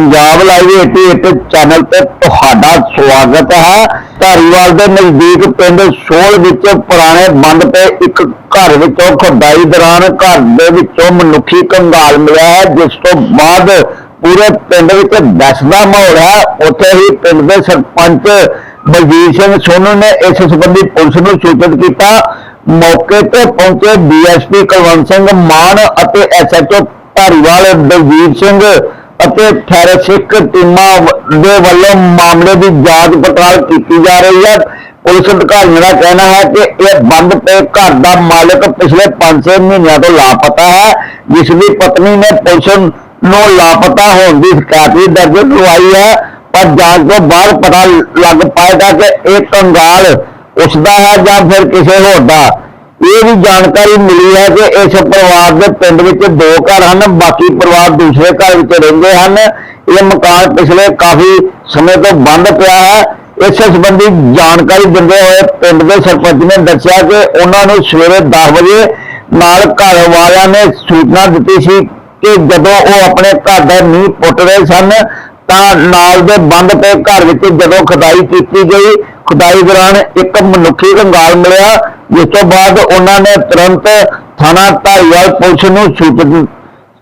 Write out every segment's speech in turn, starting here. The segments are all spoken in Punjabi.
ਪੰਜਾਬ ਲਾਈਵ 88 ਚੈਨਲ ਤੇ ਤੁਹਾਡਾ ਸਵਾਗਤ ਹੈ। ਧਾਰੀਵਾਲ ਦੇ ਨਜ਼ਦੀਕ ਪਿੰਡ ਸੋਲ ਵਿੱਚ ਪੁਰਾਣੇ ਬੰਦ ਤੇ ਇੱਕ ਘਰ ਵਿੱਚੋਂ ਖੁਦਾਈ ਦੌਰਾਨ ਘਰ ਦੇ ਵਿੱਚੋਂ ਮਨੁੱਖੀ ਕੰਗਾਲ ਮਿਲਿਆ ਹੈ, ਜਿਸ ਤੋਂ ਬਾਅਦ ਪੂਰੇ ਪਿੰਡ ਵਿੱਚ ਦਹਿਸ਼ਤ ਮਾਹੌਲ ਹੈ। ਉੱਥੇ ਹੀ ਪਿੰਡ ਦੇ ਸਰਪੰਚ ਬਲਜੀਤ ਸਿੰਘ ਸੋਨੂ ਨੇ ਇਸ ਸੰਬੰਧੀ ਪੁਲਿਸ ਨੂੰ ਸੂਚਿਤ ਕੀਤਾ। ਮੌਕੇ ਤੇ ਪਹੁੰਚੇ ਡੀਐਸਪੀ ਕੁਲਵੰਤ ਸਿੰਘ ਮਾਨ ਅਤੇ ਐਸਐਚਓ ਧਾਰੀਵਾਲ ਬਲਜੀਤ ਸਿੰਘ ਅਤੇ ਠਹਿਰੇ ਟੀਮਾਂ ਦੇ ਵੱਲੋਂ ਮਾਮਲੇ ਦੀ ਜਾਂਚ ਪੜਤਾਲ ਕੀਤੀ ਜਾ ਰਹੀ ਹੈ। ਪੁਲਿਸ ਅਧਿਕਾਰੀਆਂ ਦਾ ਕਹਿਣਾ ਹੈ ਕਿ ਇਹ ਬੰਦ ਤੇ ਘਰ ਦਾ ਮਾਲਕ ਪਿਛਲੇ 5-6 ਮਹੀਨਿਆਂ ਤੋਂ ਲਾਪਤਾ ਹੈ, ਜਿਸ ਦੀ ਪਤਨੀ ਨੇ ਪੁਲਿਸ ਨੂੰ ਲਾਪਤਾ ਹੋਣ ਦੀ ਸ਼ਿਕਾਇਤ ਵੀ ਦਰਜ ਕਰਵਾਈ ਹੈ। ਪਰ ਜਾਂਚ ਤੋਂ ਬਾਅਦ ਪਤਾ ਲੱਗ ਪਾਏਗਾ ਕਿ ਇਹ ਕੰਗਾਲ ਉਸ ਦਾ ਹੈ ਜਾਂ ਫਿਰ ਕਿਸੇ ਹੋਰ ਦਾ। ਇਹ ਵੀ ਜਾਣਕਾਰੀ ਮਿਲੀ ਹੈ ਕਿ ਇਸ ਪਰਿਵਾਰ ਦੇ ਪਿੰਡ ਵਿੱਚ ਦੋ ਘਰ ਹਨ, ਬਾਕੀ ਪਰਿਵਾਰ ਦੂਸਰੇ ਘਰ ਵਿੱਚ ਰਹਿੰਦੇ ਹਨ। ਇਹ ਮਕਾਨ ਪਿਛਲੇ ਕਾਫੀ ਸਮੇਂ ਤੋਂ ਬੰਦ ਪਿਆ ਹੈ। ਇਸ ਸੰਬੰਧੀ ਜਾਣਕਾਰੀ ਦਿੰਦੇ ਹੋਏ ਪਿੰਡ ਦੇ ਸਰਪੰਚ ਨੇ ਦੱਸਿਆ ਕਿ ਉਹਨਾਂ ਨੂੰ ਸਵੇਰੇ 10 ਵਜੇ ਨਾਲ ਘਰ ਵਾਲਿਆਂ ਨੇ ਸੂਚਨਾ ਦਿੱਤੀ ਸੀ ਕਿ ਜਦੋਂ ਉਹ ਆਪਣੇ ਘਰ ਦਾ ਨੀਂਹ ਪੁੱਟ ਰਹੇ ਸਨ, ਤਾਂ ਨਾਲ ਦੇ ਬੰਦ ਪਏ ਘਰ ਵਿੱਚ ਜਦੋਂ ਖੁਦਾਈ ਕੀਤੀ ਗਈ, ਖੁਦਾਈ ਦੌਰਾਨ ਇੱਕ ਮਨੁੱਖੀ ਕੰਗਾਲ ਮਿਲਿਆ। ਜਿਸ ਤੋਂ ਬਾਅਦ ਉਹਨਾਂ ਨੇ ਤੁਰੰਤ ਥਾਣਾ ਧਾਰੀਵਾਲ ਪੁਲਿਸ ਨੂੰ ਸੂਚਿਤ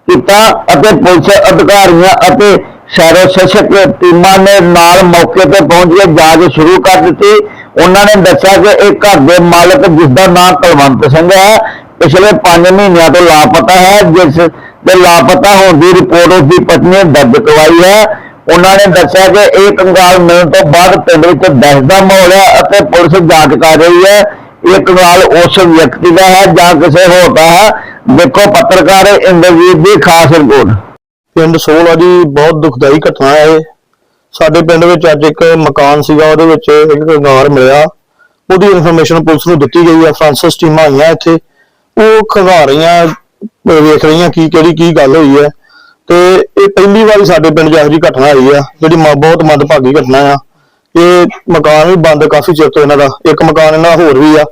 ਕੀਤਾ ਅਤੇ ਪੁਲਿਸ ਅਧਿਕਾਰੀਆਂ ਅਤੇ ਸ਼ਹਿਰੋ ਟੀਮਾਂ ਨੇ ਨਾਲ ਮੌਕੇ ਤੇ ਪਹੁੰਚ ਕੇ ਜਾਂਚ ਸ਼ੁਰੂ ਕਰ ਦਿੱਤੀ। ਉਹਨਾਂ ਨੇ ਦੱਸਿਆ ਕਿ ਇਹ ਘਰ ਦੇ ਮਾਲਕ, ਜਿਸ ਦਾ ਨਾਮ ਕੁਲਵੰਤ ਸਿੰਘ ਹੈ, ਪਿਛਲੇ 5 ਮਹੀਨਿਆਂ ਤੋਂ ਲਾਪਤਾ ਹੈ, ਜਿਸ ਦੇ ਲਾਪਤਾ ਹੋਣ ਦੀ ਰਿਪੋਰਟ ਉਸ ਦੀ ਪਤਨੀ ਨੇ ਦਰਜ ਕਰਵਾਈ ਹੈ। ਉਹਨਾਂ ਨੇ ਦੱਸਿਆ ਕਿ ਇਹ ਕੰਗਾਲ ਮਿਲਣ ਤੋਂ ਬਾਅਦ ਪਿੰਡ ਵਿੱਚ ਦਹਿਸ਼ਤ ਦਾ ਮਾਹੌਲ ਹੈ ਅਤੇ ਪੁਲਿਸ ਜਾਂਚ ਕਰ ਰਹੀ ਹੈ। ਇਹ ਕੰਗਾਲ ਉਸ ਵਿਅਕਤੀ ਦਾ ਹੈ ਜਾਂ ਕਿਸੇ ਹੋਰ ਦਾ ਹੈ, ਦੇਖੋ ਪੱਤਰਕਾਰ ਇੰਦਰਜੀਤ ਦੀ ਖਾਸ ਰਿਪੋਰਟ। ਪਿੰਡ ਸੋਲ ਆ ਜੀ, ਬਹੁਤ ਦੁਖਦਾਈ ਘਟਨਾ ਹੈ ਇਹ। ਸਾਡੇ ਪਿੰਡ ਵਿੱਚ ਅੱਜ ਇੱਕ ਮਕਾਨ ਸੀਗਾ, ਉਹਦੇ ਵਿੱਚ ਇੱਕ ਕੰਗਾਰ ਮਿਲਿਆ। ਉਹਦੀ ਇਨਫੋਰਮੇਸ਼ਨ ਪੁਲਿਸ ਨੂੰ ਦਿੱਤੀ ਗਈ ਹੈ ਫਰਾਂਸਿਸ ਟੀਮਾਂ ਆਈਆਂ ਇੱਥੇ। ਉਹ ਖੰਗਾ ਰਹੀਆਂ ਵੇਖ ਰਹੀਆਂ ਕੀ, ਕਿਹੜੀ ਕੀ ਗੱਲ ਹੋਈ ਹੈ। ਤੇ ਇਹ ਪਹਿਲੀ ਵਾਰੀ ਸਾਡੇ ਪਿੰਡ 'ਚ ਇਹੋ ਜਿਹੀ ਘਟਨਾ ਹੋਈ ਆ, ਜਿਹੜੀ ਬਹੁਤ ਮੰਦਭਾਗੀ ਘਟਨਾ ਆ। ਇਹ ਮਕਾਨ ਵੀ ਬੰਦ ਕਾਫੀ ਚਿਰ ਤੋਂ ਇਹਨਾਂ ਦਾ ਇੱਕ ਮਕਾਨ ਇਹਨਾਂ ਦਾ ਹੋਰ ਵੀ ਆ।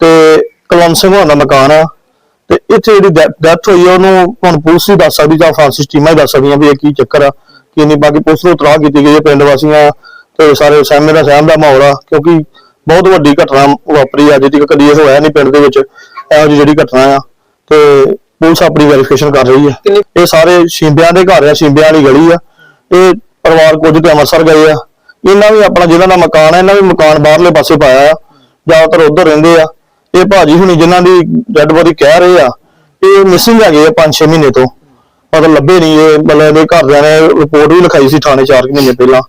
ਤੇ ਕੁਲਵੰਤ ਸਿੰਘ ਹੋਣਾ ਦਾ ਮਕਾਨ ਆ। ਤੇ ਇੱਥੇ ਜਿਹੜੀ ਡੈਥ ਹੋਈ ਆ ਉਹਨੂੰ ਹੁਣ ਪੁਲਿਸ ਹੀ ਦੱਸ ਸਕਦੀ ਜਾਂ ਫਰਾਂਸਿਸ ਟੀਮਾਂ ਹੀ ਦੱਸ ਸਕਦੀਆਂ ਵੀ ਇਹ ਕੀ ਚੱਕਰ ਆ ਕਿ ਨਹੀਂ। ਬਾਕੀ ਪੁਲਿਸ ਨੂੰ ਇਤਲਾਹ ਕੀਤੀ ਗਈ ਹੈ ਪਿੰਡ ਵਾਸੀਆਂ ਤੇ ਸਾਰੇ ਸਹਿਮੇ ਦਾ ਸਹਿਮ ਦਾ ਮਾਹੌਲ ਆ ਕਿਉਂਕਿ ਬਹੁਤ ਵੱਡੀ ਘਟਨਾ ਵਾਪਰੀ ਆ ਜਿਹਦੀ ਕਦੀ ਇਹ ਹੋਇਆ ਨਹੀਂ ਪਿੰਡ ਦੇ ਵਿੱਚ ਇਹੋ ਜਿਹੀ ਜਿਹੜੀ ਘਟਨਾ ਆ। ਤੇ ਪੁਲਿਸ ਆਪਣੀ ਵੈਰੀਫਿਕੇਸ਼ਨ ਕਰ ਰਹੀ ਹੈ ਇਹ ਸਾਰੇ ਸ਼ਿੰਬਿਆਂ ਦੇ ਘਰ ਆ ਸ਼ਿੰਬਿਆਂ ਵਾਲੀ ਗਲੀ ਆ। ਇਹ ਪਰਿਵਾਰ ਕੁਝ ਤੇ ਅੰਮ੍ਰਿਤਸਰ ਗਏ ਆ। ਇਹਨਾਂ ਵੀ ਆਪਣਾ ਜਿਹਨਾਂ ਦਾ ਮਕਾਨ ਹੈ ਇਹਨਾਂ ਵੀ ਮਕਾਨ ਬਾਹਰਲੇ ਪਾਸੇ ਪਾਇਆ ਆ ਜ਼ਿਆਦਾਤਰ ਉੱਧਰ ਰਹਿੰਦੇ ਆ। ਇਹ ਭਾਜੀ ਹੁਣੀ ਜਿਨ੍ਹਾਂ ਦੀ ਡੈੱਡ ਬੋਡੀ ਕਹਿ ਰਹੇ ਆ ਇਹ ਮਿਸਿੰਗ ਹੈਗੇ ਆ 5-6 ਮਹੀਨੇ ਤੋਂ। ਪਤਾ ਲੱਭੇ ਨਹੀਂ ਇਹ ਮਤਲਬ ਇਹਦੇ ਘਰਦਿਆਂ ਨੇ ਰਿਪੋਰਟ ਵੀ ਲਿਖਾਈ ਸੀ ਥਾਣੇ 4 ਮਹੀਨੇ ਪਹਿਲਾਂ।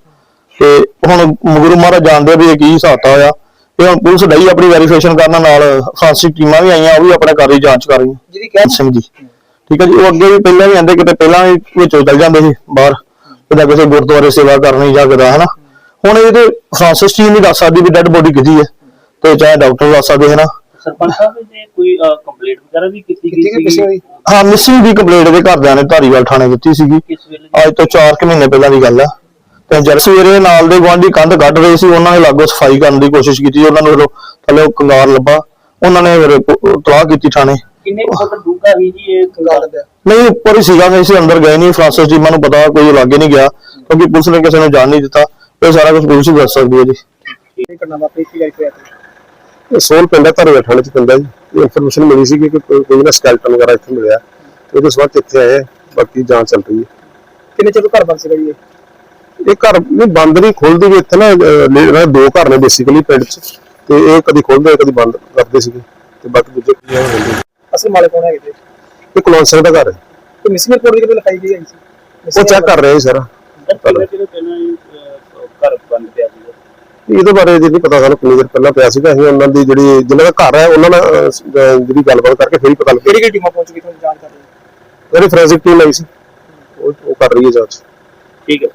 ਤੇ ਹੁਣ ਗੁਰੂ ਮਹਾਰਾਜ ਜਾਣਦੇ ਵੀ ਇਹ ਕੀ ਹਿਸਾਬਤਾ ਹੋਇਆ ਇਹ ਹੁਣ ਪੁਲਿਸ ਡਈ ਆਪਣੀ ਵੈਰੀਫਿਕੇਸ਼ਨ ਕਰਨ ਨਾਲ ਫਰਾਂਸਿਕ ਟੀਮਾਂ ਵੀ ਆਈਆਂ ਉਹ ਵੀ ਆਪਣੇ ਕਰ ਰਹੀ ਜਾਂਚ ਕਰ ਰਹੀਆਂ। ਜਿਹਦੀ ਕਹਿ ਸਿੰਘ ਜੀ। ਠੀਕ ਹੈ ਜੀ ਉਹ ਅੱਗੇ ਵੀ ਪਹਿਲਾਂ ਵੀ ਆਂਦੇ ਕਿਤੇ ਪਹਿਲਾਂ ਵੀ ਵਿੱਚੋਂ ਚੱਲ ਜਾਂਦੇ ਸੀ ਬਾਹਰ। ਕਿਤੇ ਕਿਸੇ ਗੁਰਦੁਆਰੇ ਸੇਵਾ ਕਰਨੀ ਜਾਂ ਕਿਦਾ ਹਨਾ? ਹੁਣ ਇਹਦੇ ਫਰਾਂਸਿਸ ਟੀਮ ਨਹੀਂ ਦੱਸ ਸਕਦੀ ਵੀ ਡੈੱਡ ਬੋਡੀ ਕਿੱਦੀ ਹੈ ਤੇ ਚਾਹੇ ਡਾਕਟਰ ਦੱਸ ਸਕਦੇ ਹੈ ਨਾ। ਸਰਪੰਚ ਸਾਹਿਬ ਨੇ ਕੋਈ ਕੰਪਲੀਟ ਵਗੈਰਾ ਵੀ ਕੀਤੀ ਕੀਤੀ ਗਈ ਸੀ ਹਾਂ ਮਿਸਿੰਗ ਦੀ ਕੰਪਲੇਂਟ ਦੇ ਘਰਦਿਆਂ ਨੇ ਧਾਰੀਵਾਲ ਥਾਣੇ ਦਿੱਤੀ ਸੀਗੀ। ਅੱਜ ਤੋਂ 4 ਮਹੀਨੇ ਪਹਿਲਾਂ ਦੀ ਗੱਲ ਆ। ਤੇ ਜਦ ਸਵੇਰੇ ਨਾਲ ਦੇ ਗੁਆਂਢੀ ਕੰਧ ਕੱਢ ਰਹੇ ਸੀ ਉਹਨਾਂ ਨੇ ਲਾਗੋ ਸਫ਼ਾਈ ਕਰਨ ਦੀ ਕੋਸ਼ਿਸ਼ ਕੀਤੀ ਉਹਨਾਂ ਨੂੰ ਫਿਰ ਥੱਲੇ ਕੰਗਾਰ ਲੱਭਾ ਉਹਨਾਂ ਨੇ ਫਿਰ ਤਲਾਹ ਕੀਤੀ ਥਾਣੇ। ਕਿੰਨੇ ਕੁ ਫੁੱਟ ਡੂੰਘਾ ਸੀ ਜੀ ਇਹ? ਗੱਲ ਪਿਆ ਨਹੀਂ ਉੱਪਰ ਹੀ ਸੀਗਾ ਨਹੀਂ ਸੀ ਅੰਦਰ ਗਏ ਨਹੀਂ ਫਰਾਂਸਿਸ ਟੀਮਾਂ ਨੂੰ ਪਤਾ ਕੋਈ ਲਾਗੇ ਨਹੀਂ ਗਿਆ ਕਿਉਂਕਿ ਪੁਲਿਸ ਨੇ ਕਿਸੇ ਨੂੰ ਜਾਣ ਨਹੀਂ ਦਿੱਤਾ। ਇਹ ਸਾਰਾ ਕੁਝ ਪੁਲਿਸ ਹੀ ਦੱਸ ਸਕਦੀ ਹੈ ਜੀ। ਇਹ ਘਟਨਾ ਵਾਪਰੀ ਕੀ ਗੱਲ ਪਿਆ ਇਹ ਸੋਲ ਪਿੰਡ ਹੈ ਧਰਵੇ ਥਾਣੇ ਚ ਪੈਂਦਾ ਜੀ। ਇਹ ਇਨਫੋਰਮੇਸ਼ਨ ਮਿਲੀ ਸੀ ਕਿ ਕੋਈ ਕੋਈ ਨਾ ਸਕੈਲਟਨ ਵਗੈਰਾ ਇੱਥੇ ਮਿਲਿਆ। ਤੇ ਉਹਦੇ ਸਬੰਧ 'ਚ ਇੱਥੇ ਆਏ ਆ। ਬਾਕੀ ਜਾਂਚ ਚੱਲ ਰਹੀ ਹੈ। ਕਿੰਨੇ ਚਿਰ ਤੋਂ ਘਰ ਬੰਦ ਸੀਗਾ ਜੀ ਇਹ? ਇਹ ਘਰ ਨਹੀਂ ਬੰਦ ਨਹੀਂ ਖੁੱਲਦੀ ਵੀ ਇੱਥੇ ਨਾ ਅਹ, ਲੈ- ਇਹਨਾਂ ਦੇ ਦੋ ਘਰ ਨੇ ਬੇਸਿਕਲੀ ਪਿੰਡ 'ਚ। ਤੇ ਇਹ ਕਦੀ ਖੁੱਲਦੇ ਕਦੀ ਬੰਦ ਕਰਦੇ ਸੀਗੇ। ਤੇ ਬਾਕੀ ਦੂਜੇ ਕੀ ਹੋ ਜਾਂਦੇ ਅਸਲ ਮਾਲਕ ਕੌਣ ਹੈਗੇ ਤੇ ਇਹ ਕੁਲਵੰਤ ਸਿੰਘ ਦਾ ਘਰ ਹੈ। ਤੇ ਮਿਸਿੰਗ ਰਿਪੋਰਟ ਵੀ ਲਿਖਾਈ ਗਈ ਹੈ ਸੀ? ਉਹ ਚੈੱਕ ਕਰ ਰਹੇ ਸੀ ਸਾਰਾ। ਕਿੰਨੇ ਚਿਰ ਪਹਿਲਾਂ ਘਰ ਬੰਦ ਪਿਆ ਸੀ ਇਹਦੇ ਬਾਰੇ ਜੀ ਨਹੀਂ ਪਤਾ ਸਾਨੂੰ ਕਿੰਨੀ ਦੇਰ ਪਹਿਲਾਂ ਪਿਆ ਸੀਗਾ ਅਸੀਂ ਉਹਨਾਂ ਦੀ ਜਿਹੜੀ ਜਿਨ੍ਹਾਂ ਦਾ ਘਰ ਹੈ ਉਹਨਾਂ ਨਾਲ ਅਹ, ਜਿਹੜੀ ਗੱਲਬਾਤ ਕਰਕੇ ਫਿਰ ਹੀ ਪਤਾ ਲੱਗਿਆ। ਕਿਹੜੀ ਕਿਹੜੀ ਟੀਮਾਂ ਪਹੁੰਚ ਗਈ ਤੁਹਾਨੂੰ ਜਾਣ ਕਰ ਰਹੀ ਜਿਹੜੀ ਫੋਰੈਂਸਿਕ ਟੀਮ ਆਈ ਸੀ। ਉਹ ਉਹ ਕਰ ਰਹੀ ਹੈ ਜਾਂਚ। ਠੀਕ ਹੈ।